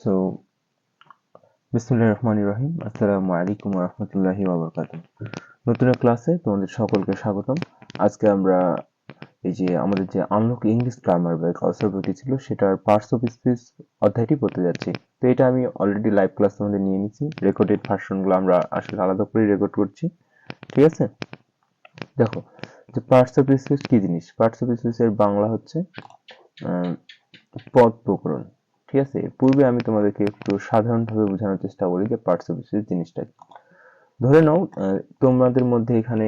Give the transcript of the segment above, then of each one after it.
So বিসমুল্লাহ রহমান রহিম। আসসালামু আলাইকুম রহমতুল্লাহি ওবরকাত নতুন ক্লাসে তোমাদের সকলকে স্বাগতম। আজকে আমরা এই যে আমাদের যে আনলক ইংলিশ গ্রামার বা কাউসারভূতি ছিল, সেটার পার্টস অফ স্পিচ অধ্যায়টি পড়তে যাচ্ছি। তো এটা আমি অলরেডি লাইভ ক্লাস তোমাদের নিয়ে নিচ্ছি। রেকর্ডেড ভার্সনগুলো আমরা আসলে আলাদা করে রেকর্ড করছি। ঠিক আছে? দেখো, যে পার্টস অফ স্পিচ কি জিনিস? পার্টস অফ স্পিচ এর বাংলা হচ্ছে পদ প্রকরণ। ঠিক আছে পূর্বে আমি তোমাদেরকে একটু সাধারণভাবে বোঝানোর চেষ্টা করি যে পার্টস অফ স্পিচ জিনিসটা। ধরে নাও তোমাদের মধ্যে এখানে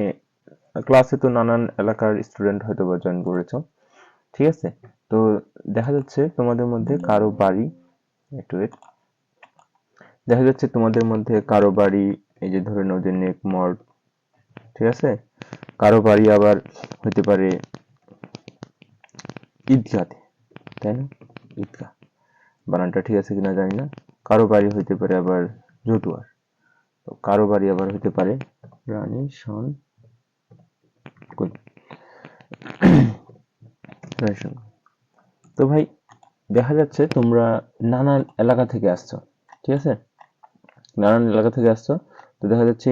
ক্লাসে তো নানান এলাকার স্টুডেন্ট হয়তো বা জয়েন করেছ, ঠিক আছে তো দেখা যাচ্ছে তোমাদের মধ্যে কারও বাড়ি, একটু wait। দেখা যাচ্ছে তোমাদের মধ্যে কারও বাড়ি, এই যে ধরে নাও যে নেক মর্ড ঠিক আছে কারও বাড়ি আবার হতে পারে ঈদগাতে তাই না ঈদগাহ বানানটা ঠিক আছে কিনা জানি না। কারও বাড়ি হইতে পারে আবার জতুয়ার তো কারও বাড়ি আবার হইতে পারে রানী সন। তো ভাই, দেখা যাচ্ছে তোমরা নানান এলাকা থেকে আসছো, ঠিক আছে? নানান এলাকা থেকে আসছো, তো দেখা যাচ্ছে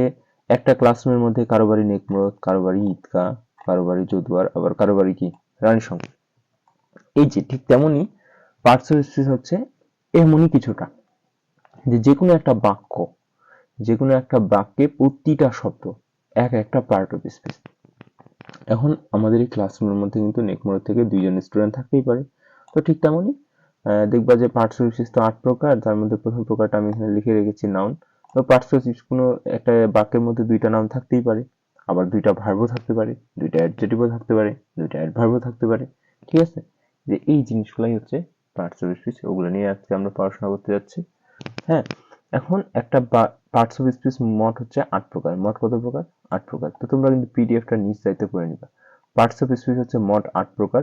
একটা ক্লাসরুমের মধ্যে কারও বাড়ি নেকমরত কারও বাড়ি ঈদগাহ কারও বাড়ি জতুয়ার আবার কারও বাড়ি কি? রানী সঙ্গ এই যে ঠিক তেমনই স্পিচ হচ্ছে এমনই কিছুটা। যে যে কোনো একটা বাক্য যে কোনো একটা বাক্যে প্রতিটা শব্দ এক একটা পার্ট অফ স্পিচ এখন আমাদের এই ক্লাসরুমের মধ্যে কিন্তু নেকমোড় থেকে দুইজন স্টুডেন্ট থাকতেই পারে। তো ঠিক তেমনই দেখবা যে পার্টস অফ স্পিচ তো আট প্রকার, তার মধ্যে প্রথম প্রকারটা আমি এখানে লিখে রেখেছি নাউন তো পার্টস স্পিচ কোনো একটা বাক্যের মধ্যে দুইটা নাম থাকতেই পারে। আবার দুইটা ভার্বও থাকতে পারে, দুইটা অ্যাডজেটিভও থাকতে পারে, দুইটা অ্যাডভার্বও থাকতে পারে। ঠিক আছে? যে এই জিনিসগুলাই হচ্ছে পার্টস অফ স্পিচ ওগুলো নিয়ে আজকে আমরা পড়াশোনা করতে যাচ্ছি। হ্যাঁ এখন একটা পার্টস অফ স্পিচ মোট হচ্ছে আট প্রকার। মোট কত প্রকার? আট প্রকার। তো তোমরা কিন্তু পিডিএফটা নিজ করে নিবা। পার্টস অফ স্পিচ হচ্ছে মোট আট প্রকার।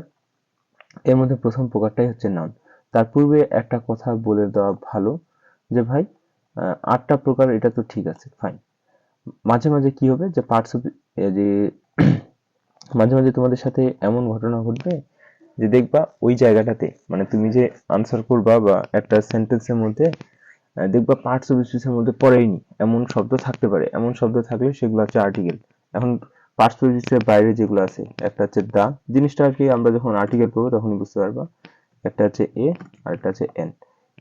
এর মধ্যে প্রথম প্রকারটাই হচ্ছে নাউন তার পূর্বে একটা কথা বলে দেওয়া ভালো যে, ভাই আটটা প্রকার, এটা তো ঠিক আছে ফাইন মাঝে মাঝে কি হবে? যে পার্টস অফ যে, মাঝে মাঝে তোমাদের সাথে এমন ঘটনা ঘটবে যে দেখবা ওই জায়গাটাতে মানে তুমি যে আনসার করবা বা একটা সেন্টেন্সের মধ্যে দেখবা পার্টস অফ স্পিচের মধ্যে পড়েইনি। এমন শব্দ থাকতে পারে। এমন শব্দ থাকলে সেগুলো হচ্ছে আর্টিকেল এখন পার্টস অফ স্পিচের বাইরে যেগুলো আছে, একটা হচ্ছে দা জিনিসটা আর কি আমরা যখন আর্টিকেল করব তখনই বুঝতে পারবা। একটা হচ্ছে এ আর একটা হচ্ছে এন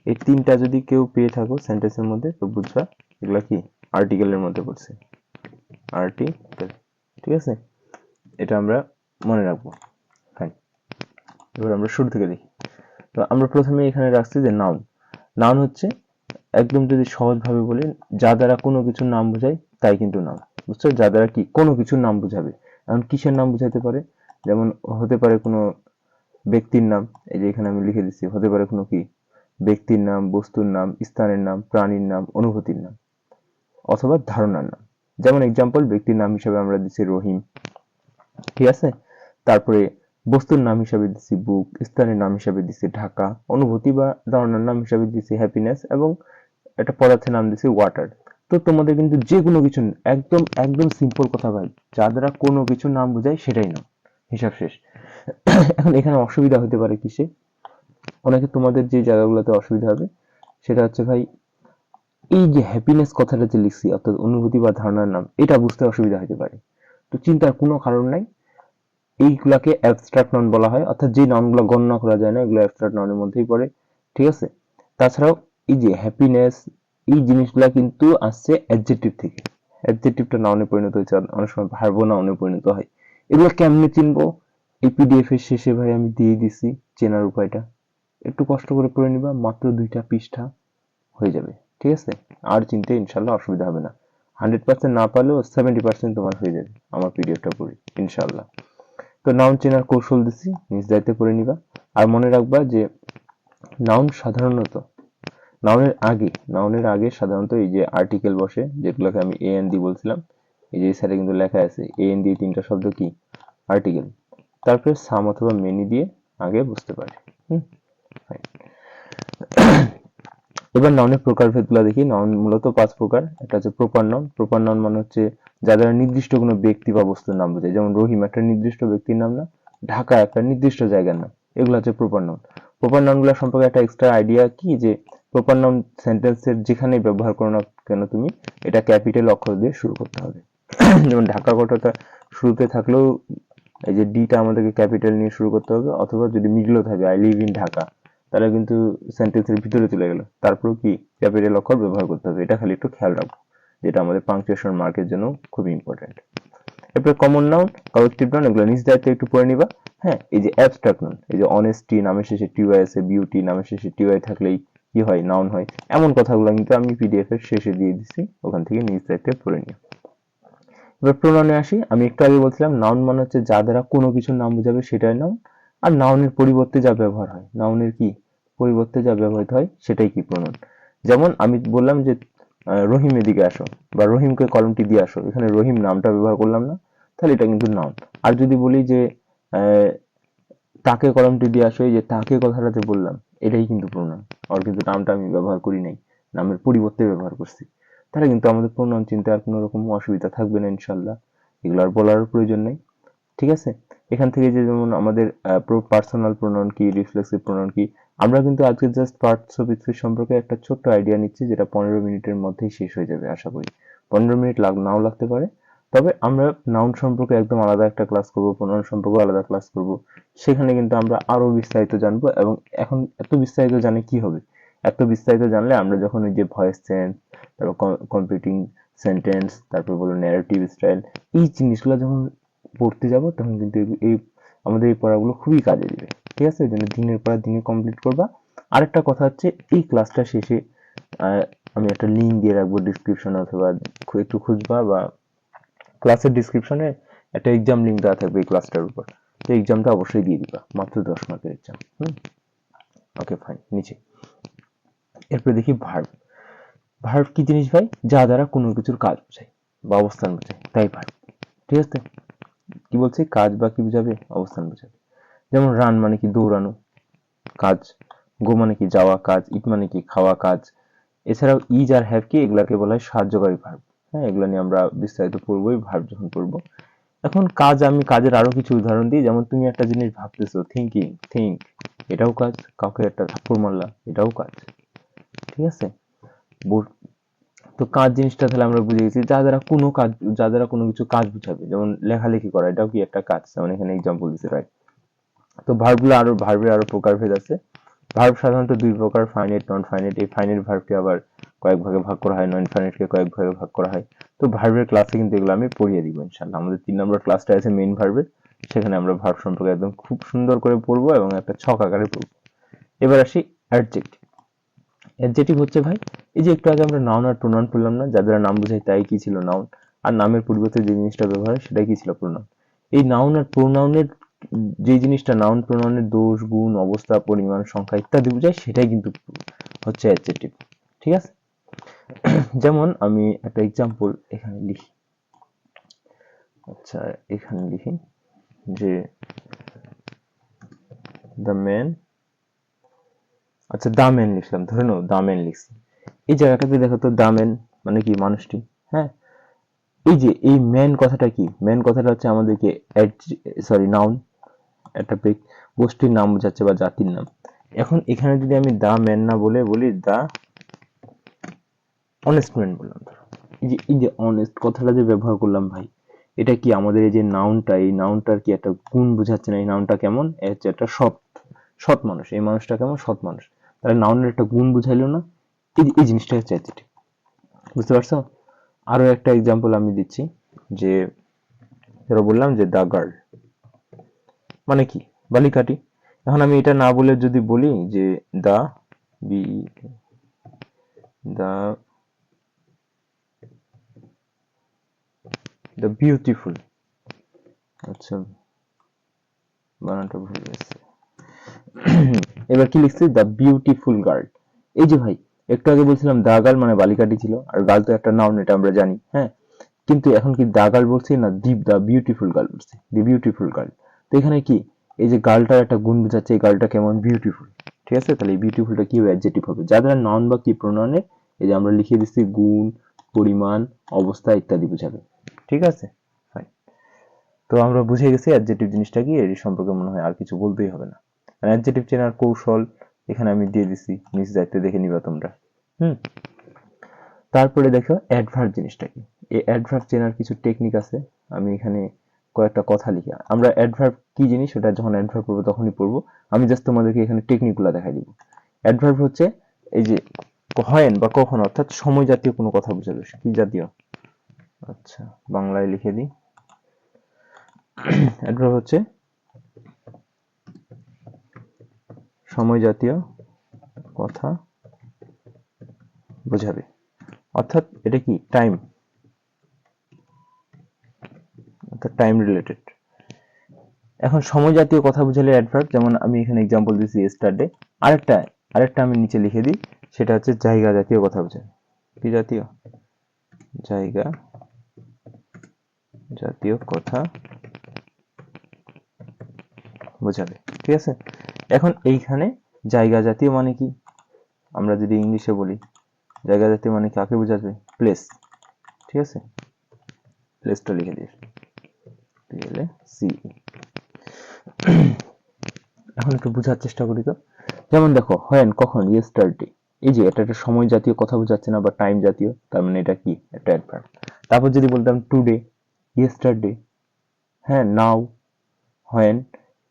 এই তিনটা যদি কেউ পেয়ে থাকো সেন্টেন্সের মধ্যে, তো বুঝবা এগুলা কি আর্টিকেলের মধ্যে পড়ছে। আর্টিকেল ঠিক আছে? এটা আমরা মনে রাখব। এবার আমরা শুরু থেকে দেখি। তো আমরা প্রথমে এখানে রাখছি যে নাউন নাউন হচ্ছে একদম যদি সহজভাবে বলি, যা দ্বারা কোনো কিছুর নাম বোঝায়, তাই কিন্তু নাম বুঝছ? যা দ্বারা কি কোনো কিছুর নাম বোঝাবে। এখন কিসের নাম বোঝাতে পারে? যেমন হতে পারে কোনো ব্যক্তির নাম, এই যে এখানে আমি লিখে দিচ্ছি, হতে পারে কোনো কি? ব্যক্তির নাম, বস্তুর নাম, স্থানের নাম, প্রাণীর নাম, অনুভূতির নাম, অথবা ধারণার নাম। যেমন এক্সাম্পল ব্যক্তির নাম হিসেবে আমরা দিচ্ছি রহিম। ঠিক আছে? তারপরে বস্তুর নাম হিসাবে দিচ্ছি বুক স্থানের নাম হিসাবে দিচ্ছি ঢাকা, অনুভূতি বা ধারণার নাম হিসাবে দিচ্ছি হ্যাপিনেস এবং একটা পদার্থের নাম দিচ্ছি ওয়াটার তো তোমাদের কিন্তু যে কোনো কিছু একদম একদম সিম্পল কথা ভাই, যা দ্বারা কোনো কিছু নাম বোঝায় সেটাই নাম, হিসাব শেষ। এখন এখানে অসুবিধা হতে পারে কিসে? অনেকে তোমাদের যে জায়গাগুলোতে অসুবিধা হবে, সেটা হচ্ছে ভাই, এই যে হ্যাপিনেস কথাটা যে লিখছি, অর্থাৎ অনুভূতি বা ধারণার নাম, এটা বুঝতে অসুবিধা হতে পারে। তো চিন্তার কোনো কারণ নাই এইগুলাকে অ্যাবস্ট্রাক্ট নাউন বলা হয়, অর্থাৎ যে নাউনগুলো গণনা করা যায় না, এগুলো অ্যাবস্ট্রাক্ট নাউনের মধ্যেই পড়ে, ঠিক আছে? তাছাড়াও এই যে হ্যাপিনেস এই জিনিসগুলা কিন্তু আসছে অ্যাডজেক্টিভ থেকে। অ্যাডজেক্টিভটা নাউনে পরিণত হয়েছে অনেক সময় ভার্ব নাউনে পরিণত হয়। এগুলো কেমনে চিনবো? এই পিডিএফ এর শেষে ভাই আমি দিয়ে দিছি চেনার উপায়টা। একটু কষ্ট করে পড়ে নিবা, মাত্র দুইটা পৃষ্ঠা হয়ে যাবে, ঠিক আছে? আর চিনতে ইনশাল্লাহ অসুবিধা হবে না। হান্ড্রেড পার্সেন্ট না পারলেও সেভেন্টি পার্সেন্ট তোমার হয়ে যাবে, আমার পিডিএফটা পড়ি, ইনশাল্লাহ। তো নাউন চেনার কৌশল দিছি, নিজ দায়িত্বে করে নিবা। আর মনে রাখবা যে নাউন সাধারণত নাউনের আগে নাউনের আগে সাধারণত এই যে আর্টিকেল বসে, যেগুলোকে আমি এ এন ডি বলছিলাম, এই যে সাইডে কিন্তু লেখা আছে এ এন ডি তিনটা শব্দ কি? আর্টিকেল তারপরে সাম অথবা মেনি দিয়ে আগে বুঝতে পারে। হুম. এবার নাউনের প্রকারভেদগুলো দেখি। নাউন মূলত পাঁচ প্রকার। একটা হচ্ছে প্রপার নাউন প্রপার নাউন মানে হচ্ছে যা দ্বারা নির্দিষ্ট কোনো ব্যক্তি বা বস্তুর নাম বোঝায়। যেমন রহিম একটা নির্দিষ্ট ব্যক্তির নাম না, ঢাকা একটা নির্দিষ্ট জায়গার নাম। এগুলো হচ্ছে প্রপার নাউন প্রপার নাউনগুলো সম্পর্কে একটা এক্সট্রা আইডিয়া কি যে প্রপার নাউন সেন্টেন্সের যেখানেই ব্যবহার করো না কেন তুমি, এটা ক্যাপিটাল অক্ষর দিয়ে শুরু করতে হবে। যেমন ঢাকা কথাটা শুরুতে থাকলেও এই যে ডিটা আমাদেরকে ক্যাপিটাল নিয়ে শুরু করতে হবে, অথবা যদি মিডলও থাকে আই লিভ ইন ঢাকা তাহলে কিন্তু সেন্টেন্সের ভিতরে চলে গেল। তারপরেও কি? ক্যাপিটাল অক্ষর ব্যবহার করতে হবে। এটা খালি একটু খেয়াল রাখব, যেটা আমাদের পাংচুয়েশন মার্কের জন্য খুবই ইম্পর্টেন্ট এরপরে কমন নাউন কালেকটিভ নাউন এগুলো নিজ দায়িত্বে একটু পড়ে নিবা। হ্যাঁ এই যে অ্যাবস্ট্রাক্ট নাউন এই যে অনেস্টি নামের শেষে টিওয়াই আছে বিউটি নামের শেষে টিওয়াই থাকলেই কি হয়? নাউন হয়। এমন কথাগুলো কিন্তু আমি পিডিএফ এর শেষে দিয়ে দিছি, ওখান থেকে নিজ দায়িত্বে পড়ে নিও। এবার প্রোনাউনে আসি। আমি একটু আগে বলছিলাম নাউন মানে হচ্ছে যা দ্বারা কোনো কিছুর নাম বোঝাবে সেটাই নাউন আর নাউনের পরিবর্তে যা ব্যবহার হয়। নাউনের কি পরিবর্তে যা ব্যবহৃত হয়, সেটাই কি প্রোনাউন যেমন আমি বললাম যে রহিম এদিকে আসো বা রহিমকে কলমটি দিয়ে আসো। এখানে রহিম নামটা ব্যবহার করলাম না, তাহলে এটা কিন্তু নাউন আর যদি বলি যে তাকে কলমটি দিয়ে আসো, এই যে তাকে কথাটাতে বললাম, এটাই কিন্তু প্রোনাউন আর কিন্তু নামটা আমি ব্যবহার করি নাই, নামের পরিবর্তে ব্যবহার করছি। তাহলে কিন্তু আমাদের প্রোনাউন চিন্তা আর কোনো রকম অসুবিধা থাকবে না ইনশাল্লাহ এগুলো আর বলার প্রয়োজন নেই। ঠিক আছে? এখান থেকে যে যেমন আমাদের পার্সোনাল প্রোনাউন কি রিফ্লেক্সিভ প্রোনাউন কি, আমরা কিন্তু আজকে জাস্ট পার্টস অফ স্পিচ সম্পর্কে একটা ছোট্ট আইডিয়া নিচ্ছি যেটা পনেরো মিনিটের মধ্যেই শেষ হয়ে যাবে, আশা করি। পনেরো মিনিট লাগ, নাও লাগতে পারে। তবে আমরা নাউন সম্পর্কে একদম আলাদা একটা ক্লাস করব প্রোনাউন সম্পর্কে আলাদা ক্লাস করব। সেখানে কিন্তু আমরা আরও বিস্তারিত জানব এবং এখন এত বিস্তারিত জানে কি হবে? এত বিস্তারিত জানলে আমরা যখন ওই যে ভয়েস চেঞ্জ তারপর কম্পিউটিং সেন্টেন্স তারপর বলো ন্যারেটিভ স্টাইল এই জিনিসগুলো যখন পড়তে যাব, তখন কিন্তু এই- আমাদের এই পড়াগুলো খুবই কাজে দিবে। ঠিক আছে? ওই জন্য দিনের পর দিনে কমপ্লিট করবা। আরেকটা কথা হচ্ছে, এই ক্লাসটা শেষে আমি একটা লিঙ্ক দিয়ে রাখব ডিসক্রিপশন অথবা একটু খুঁজবা বা ক্লাসের ডিসক্রিপশনে একটা এক্সাম লিঙ্ক দেওয়া থাকবে এই ক্লাসটার উপর। তো এক্সামটা অবশ্যই দিয়ে দিবা, মাত্র দশ মার্কের এক্সাম হুম? ওকে ফাইন নিচে। এরপরে দেখি ভার্ব ভার্ব কি জিনিস ভাই? যা দ্বারা কোনো কিছুর কাজ বোঝায় বা অবস্থান বোঝায় তাই ভার্ব ঠিক আছে? কি বলছে? কাজ বা কি বোঝাবে, অবস্থান বোঝাবে। যেমন রান মানে কি দৌড়ানো, কাজ। গো মানে কি যাওয়া, কাজ। ইট মানে কি খাওয়া, কাজ। এছাড়াও ইজ আর হ্যাভ কি এগুলাকে বলা হয় সাহায্যকারী ভার্ব হ্যাঁ এগুলো নিয়ে আমরা বিস্তারিত পড়বোই ভার্ব যখন পড়ব। এখন কাজ, আমি কাজের আরও কিছু উদাহরণ দিই। যেমন তুমি একটা জিনিস ভাবতেছো থিঙ্কিং থিঙ্ক এটাও কাজ। কাউকে একটা থাপ্পড় মারলা, এটাও কাজ। ঠিক আছে? তো কাজ জিনিসটা তাহলে আমরা বুঝে গেছি, যা দ্বারা কোনো কাজ, যা দ্বারা কোনো কিছু কাজ বুঝাবে, যেমন লেখালেখি করা, এটাও কি একটা কাজ? যেমন এখানে এক্সাম্পল দিছে রাইট তো ভার্বগুলো আরও ভার্বের আরও প্রকারভেদ আছে। ভার্ব সাধারণত দুই প্রকার ফাইনাইট নন ফাইনাইট এই ফাইনাইট ভার্বকে আবার কয়েক ভাগে ভাগ করা হয় নন ফাইনাইটকে কয়েক ভাগে ভাগ করা হয়। তো ভার্বের ক্লাসে কিন্তু এগুলো আমি পড়িয়ে দিব, ইনশাআল্লাহ। আমাদের তিন নম্বর ক্লাসটা আছে মেইন ভার্বের সেখানে আমরা ভার্ব সম্পর্কে একদম খুব সুন্দর করে পড়ব এবং একটা ছক আকারে পড়ব। এবার আসি অ্যাডজেক্টিভ অ্যাডজেক্টিভ হচ্ছে ভাই এই যে একটু আগে আমরা নাউন আর প্রোনাউন পড়লাম না, যাদের নাম বোঝায় তাই কি ছিল নাউন আর নামের পরিবর্তে যে জিনিসটা ব্যবহার হয় সেটাই কি ছিল প্রোনাউন এই নাউন আর প্রোনাউনের যে জিনিসটা নাউন প্রোনাউনের দোষ, গুণ, অবস্থা, পরিমাণ, সংখ্যা ইত্যাদি বোঝায়, সেটাই কিন্তু হচ্ছে অ্যাডজেক্টিভ ঠিক আছে? যেমন আমি একটা এক্সাম্পল এখানে লিখি। আচ্ছা এখানে লিখি যে দ্য ম্যান আচ্ছা দা ম্যান লিখলাম, ধরে নাও দা ম্যান লিখছি। এই জায়গাটাতে দেখো তো দা মানে কি মানুষটি হ্যাঁ? এই যে, এই ম্যান কথাটা কি? ম্যান কথাটা হচ্ছে আমাদেরকে সরি নাউন একটা গোষ্ঠীর নাম বোঝাচ্ছে বা জাতির নাম। এখন এখানে যদি আমি দা ম্যান না বলে বলি, দা অনেস্ট ম্যান বললাম ধরো। এই যে এই যে অনেস্ট কথাটা যে ব্যবহার করলাম ভাই, এটা কি আমাদের এই যে নাউনটা এই নাউনটার কি একটা গুণ বোঝাচ্ছে না? এই নাউনটা কেমন? হচ্ছে একটা সৎ সৎ মানুষ। এই মানুষটা কেমন? সৎ মানুষ। তাহলে নাউনের একটা গুণ বুঝাইলো না? এই এই জিনিসটা হচ্ছে অ্যাডজেক্টিভ বুঝতে পারছ? আরও একটা এক্সাম্পল আমি দিচ্ছি, যে ধরো বললাম যে দা গার্ল মানে কি? বালিকাটি। এখন আমি এটা না বলে যদি বলি যে the b the the beautiful আচ্ছা বানানটা ভুল গেছে। এবার কি লিখছি? দ্য বিউটিফুল গার্ল এই যে ভাই একটু আগে বলছিলাম দা গার্ল মানে বালিকাটি ছিল, আর গার্ল তো একটা নাউন, এটা আমরা জানি হ্যাঁ? কিন্তু এখন কি দা গার্ল বলছি না দীপ দা বিউটিফুল গার্ল বলছি? দি বিউটিফুল গার্ল তো এখানে কি? এই যে গার্লটার একটা গুণ বোঝাচ্ছে, এই গার্লটা কেমন? বিউটিফুল। ঠিক আছে? তাহলে এই বিউটিফুলটা কি অ্যাডজেক্টিভ হবে। যাদের নাউন বা কি প্রোনাউনে এই যে আমরা লিখে দিচ্ছি গুণ, পরিমাণ, অবস্থা ইত্যাদি বোঝাবে। ঠিক আছে? তো আমরা বুঝে গেছি অ্যাডজেক্টিভ জিনিসটা কি এর সম্পর্কে মনে হয় আর কিছু বলতেই হবে না। অ্যাডজেক্টিভ চেনার কৌশল এখানে আমি দিয়ে দিছি নিজ দায়িত্বে দেখে নিবা তোমরা। হুম। তারপরে দেখো অ্যাডভার্ব জিনিসটা কি? এই অ্যাডভার্ব চেনার কিছু টেকনিক আছে আমি এখানে কয়েকটা কথা লিখি। আমরা অ্যাডভার্ব কি জিনিস ওটা যখন অ্যাডভার্ব পড়ব তখনই পড়ব। আমি জাস্ট তোমাদেরকে এখানে টেকনিকগুলো দেখাই দিব। অ্যাডভার্ব হচ্ছে এই যে হয়েন বা কখন অর্থাৎ সময় জাতীয় কোনো কথা বোঝাবে কি জাতীয়? আচ্ছা বাংলায় লিখে দিই। অ্যাডভার্ব হচ্ছে সময় জাতীয় কথা বোঝাবে। অর্থাৎ এটা কি? টাইম অর্থাৎ টাইম রিলেটেড এখন সময় জাতীয় কথা বুঝালে অ্যাডভার্ব যেমন আমি এখানে এক্সাম্পল দিচ্ছি স্টারডে আরেকটা আরেকটা আমি নিচে লিখে দিই, সেটা হচ্ছে জায়গা জাতীয় কথা বোঝায় কি জাতীয়? জায়গা জাতীয় কথা বোঝাবে। ঠিক আছে? এখন এইখানে জায়গা জাতীয় মানে কি? আমরা যদি ইংলিশে বলি, জায়গা জাতীয় মানে কাকে বোঝাবে? প্লেস ঠিক আছে? প্লেসটা লিখে পিএলএ সি এখন একটু বোঝার চেষ্টা করি তো। যেমন দেখো হয় কখন ইয়েস্টারডে এই যে, এটা একটা সময় জাতীয় কথা বোঝাচ্ছে না, বা টাইম জাতীয়, তার মানে এটা কি? একটা অ্যাডভার্ব তারপর যদি বলতাম টুডে ইয়েস্টারডে হ্যাঁ নাও হোয়েন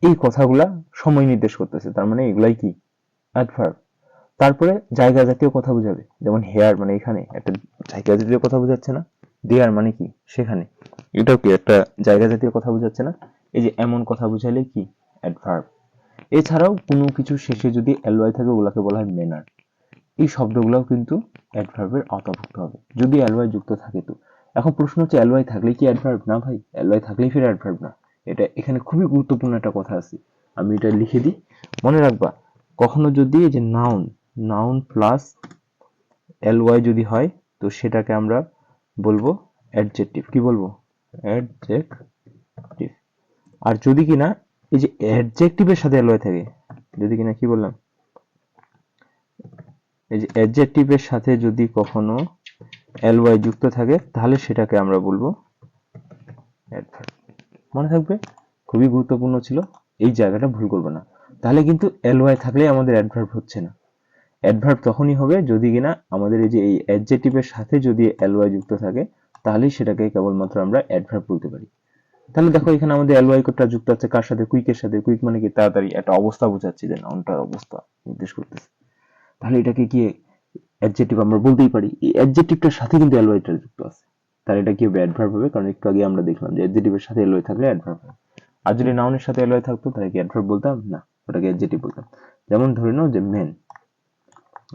এই কথাগুলা সময় নির্দেশ করতেছে। তার মানে এগুলাই কি? অ্যাডভার্ব তারপরে জায়গা জাতীয় কথা বোঝাবে। যেমন হেয়ার মানে এখানে একটা জায়গা জাতীয় কথা বোঝাচ্ছে না। দেয়ার মানে কি? সেখানে। এটাও কি একটা জায়গা জাতীয় কথা বোঝাচ্ছে না? এই যে এমন কথা বোঝালে কি? অ্যাডভার্ব এছাড়াও কোনো কিছু শেষে যদি এলওয়াই থাকে, ওগুলাকে বলা হয় মেনার এই শব্দগুলোও কিন্তু অ্যাডভার্বের আওতাভুক্ত হবে। যদি এলওয়াই যুক্ত থাকে তো। এখন প্রশ্ন হচ্ছে এলওয়াই থাকলে কি অ্যাডভার্ব না ভাই? এলওয়াই থাকলেই ফের অ্যাডভার্ব না। এটা এখানে খুবই গুরুত্বপূর্ণ একটা কথা আছে। আমি এটা লিখে দিই। মনে রাখবা, কখনো যদি এই যে noun noun plus L Y যদি হয়, তো সেটাকে আমরা বলব অ্যাডজেক্টিভ কি বলব? অ্যাডজেক্টিভ আর যদি কিনা এই যে অ্যাডজেক্টিভের সাথে এল ওয়াই থাকে, যদি কিনা কি বললাম? এই যে অ্যাডজেক্টিভের সাথে যদি কখনো এল ওয়াই যুক্ত থাকে, তাহলে সেটাকে আমরা বলব অ্যাডভার্ব মনে থাকবে, খুবই গুরুত্বপূর্ণ ছিল, এই জায়গাটা ভুল করবে না। তাহলে কিন্তু এলওয়াই থাকলে আমাদের অ্যাডভার্ব হচ্ছে না। অ্যাডভার্ব তখনই হবে যদি কিনা আমাদের এই যে এই অ্যাডজেক্টিভের সাথে যদি এলওয়াই যুক্ত থাকে, তাহলেই সেটাকে কেবলমাত্র আমরা অ্যাডভার্ব বলতে পারি। তাহলে দেখো এখানে আমাদের এলওয়াই কোডটা যুক্ত আছে, কার সাথে কুইকের সাথে কুইক মানে কি? তাড়াতাড়ি একটা অবস্থা বোঝাচ্ছে, যে নাউনটার অবস্থা নির্দেশ করতেছে। তাহলে এটাকে কি অ্যাডজেক্টিভ আমরা বলতেই পারি? এই অ্যাডজেক্টিভটার সাথে কিন্তু এলওয়াইটা যুক্ত আছে। তাহলে এটা কি হবে? অ্যাডভার্ব হবে? কারণ একটু আগে আমরা দেখলাম যে অ্যাডজেক্টিভের সাথে এলওয়াই থাকলে অ্যাডভার্ব হবে। আর যদি নাউনের সাথে এলওয়াই থাকতো, তাহলে কি অ্যাডভার্ব বলতাম? না, ওটাকে অ্যাডজেক্টিভ বলতাম। যেমন ধরে নাও যে মেন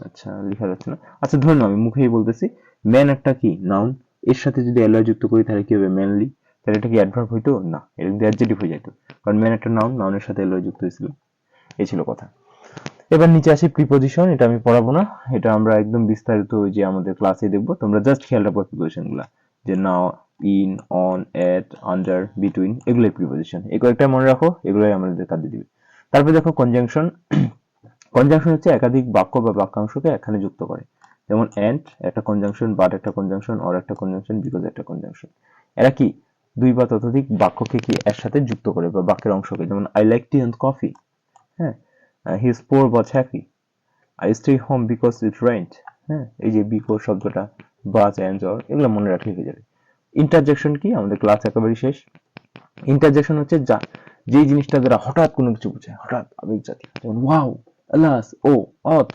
আচ্ছা লেখা যাচ্ছে না। আচ্ছা ধরে নাও, আমি মুখেই বলতেছি ম্যান একটা কি? নাউন এর সাথে যদি অ্যালয় যুক্ত করি, তাহলে কি হবে? ম্যানলি তাহলে এটা কি অ্যাডভার্ব হইতো? না, এটা কিন্তু অ্যাডজেক্টিভ হয়ে যেত কারণ ম্যান একটা নাউন নাউনের সাথে অ্যালয় যুক্ত হয়েছিল। এই ছিল কথা। এবার নিচে আসি প্রিপোজিশন এটা আমি পড়াবো না। এটা আমরা একদম বিস্তারিত ওই যে আমাদের ক্লাসে দেখব। তোমরা জাস্ট খেয়াল রাখব প্রিপোজিশনগুলা। যে now, in, on, at, under, between, এগুলোই প্রিপোজিশন এই কয়েকটা মনে রাখো, এগুলোই আমাদের কাজে দিবে। তারপর দেখো কনজাংশন কনজাংশন হচ্ছে একাধিক বাক্য বা বাক্যাংশকে এখানে যুক্ত করে। যেমন অ্যান্ড একটা কনজাংশন বাট একটা কনজাংশন অর একটা কনজাংশন বিকজ একটা কনজাংশন এরা কি? দুই বা ততোধিক বাক্যকে কি একসাথে যুক্ত করে বা বাক্যের অংশকে? যেমন I like tea and coffee হ্যাঁ he is poor but happy I stay home because it rained হ্যাঁ এই যে বিকো শব্দটা বাজ অ্যান্ড অর এগুলো মনে রাখলে হয়ে যাবে। ইন্টারজেকশন কি? আমাদের ক্লাস একেবারে শেষ। ইন্টারজেকশন হচ্ছে যা, যেই জিনিসটা দ্বারা হঠাৎ কোনো কিছু বোঝায় হঠাৎ আবেগ জাতীয় যেমন ওয়াও আলাস ও অচ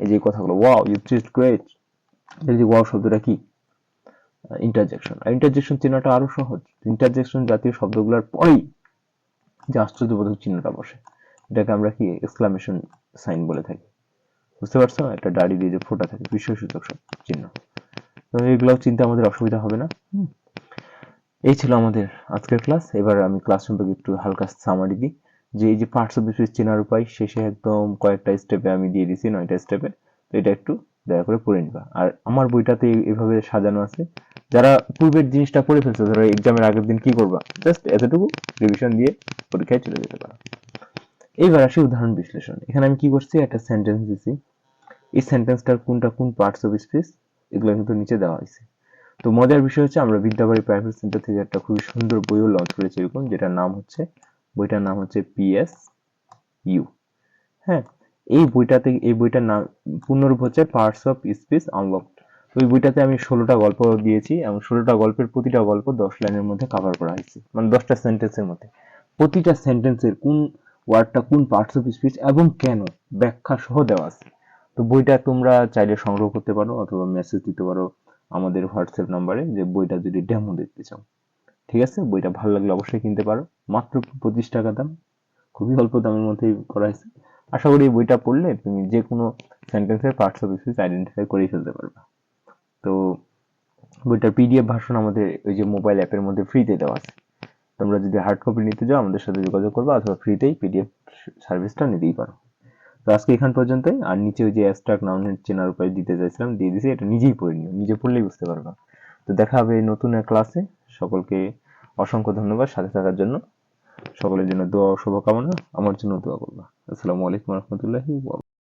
এই যে কথাগুলো ওয়াও ইউ জাস্ট গ্রেট এই যে ওয়াও শব্দটা কি? ইন্টারজেকশন আর ইন্টারজেকশন চিহ্নটা আরও সহজ। ইন্টারজেকশন জাতীয় শব্দগুলোর পরেই যে আশ্চর্যবোধক চিহ্নটা বসে, এটাকে আমরা কি এক্সক্লামেশন সাইন বলে থাকি। বুঝতে পারছ? একটা দাড়ি দিয়ে যে ফোটা থাকে, বিস্ময়সূচক চিহ্ন। এগুলো চিন্তা আমাদের অসুবিধা হবে না। এই ছিল আমাদের আজকের ক্লাস। এবার আমি ক্লাস সম্পর্কে একটু হালকা সামারি দিই। যে এই যে পার্টস অফ স্পিচ চেনার উপায়, শেষে একদম কয়েকটা স্টেপে আমি দিয়ে দিছি, নয়টা স্টেপে তো এটা একটু দয়া করে পড়ে নিবা। আর আমার বইটাতে এভাবে সাজানো আছে। যারা পূর্বের জিনিসটা পড়ে ফেলছো ধরো এক্সামের আগের দিন কি করবা? জাস্ট এতটুকু রিভিশন দিয়ে পরীক্ষায় চলে যেতে পারো। এইবার আসি উদাহরণ বিশ্লেষণ। এখানে আমি কি করছি? একটা সেন্টেন্স দিছি। এই সেন্টেন্সটার কোনটা কোন পার্টস অফ স্পিচ এগুলো কিন্তু নিচে দেওয়া হয়েছে। তো মজার বিষয় হচ্ছে আমরা বিদ্যাবাড়ি প্রাইভেট সেন্টার থেকে একটা খুবই সুন্দর বইও লঞ্চ করেছি এরকম, যেটার নাম হচ্ছে, বইটার নাম হচ্ছে পিএস ইউ হ্যাঁ এই বইটাতে, এই বইটার নাম, পূর্ণরূপ হচ্ছে পার্টস অফ স্পিচ আনলকড তো এই বইটাতে আমি ষোলোটা গল্প দিয়েছি এবং ষোলোটা গল্পের প্রতিটা গল্প দশ লাইনের মধ্যে কভার করা হয়েছে মানে দশটা সেন্টেন্সের মধ্যে। প্রতিটা সেন্টেন্সের কোন ওয়ার্ডটা কোন পার্টস অফ স্পিচ এবং কেন ব্যাখ্যা সহ দেওয়া আছে। তো বইটা তোমরা চাইলে সংগ্রহ করতে পারো অথবা মেসেজ দিতে পারো আমাদের হোয়াটসঅ্যাপ নাম্বারে যে বইটা যদি ডেমো দেখতে চাও। ঠিক আছে? বইটা ভালো লাগলে অবশ্যই কিনতে পারো। মাত্র পঁচিশ টাকা দাম। খুবই অল্প দামের মধ্যেই করা হয়েছে। আশা করি বইটা পড়লে তুমি যে কোনো সেন্টেন্সের পার্টস অফ স্পিচ আইডেন্টিফাই করেই ফেলতে পারবে। তো বইটার পিডিএফ ভার্সন আমাদের ওই যে মোবাইল অ্যাপের মধ্যে ফ্রিতে দেওয়া আছে। তোমরা যদি হার্ড কপি নিতে যাও আমাদের সাথে যোগাযোগ করবে অথবা ফ্রিতেই পিডিএফ সার্ভিসটা নিতেই পারো। তো আজকে এখান পর্যন্তই। আর নিচে ওই যে অ্যাবস্ট্রাক্ট নাউনের চেনার উপায় দিতে চাইছিলাম, দিয়ে দিয়েছি এটা নিজেই পড়ে নিও, নিজে পড়লেই বুঝতে পারবে তো দেখা হবে নতুন এক ক্লাসে সকলকে অসংখ্য ধন্যবাদ সাথে থাকার জন্য। সকলের জন্য দোয়া ও শুভকামনা। আমার জন্য দোয়া করবা। আসসালামু আলাইকুম রহমতুল্লাহি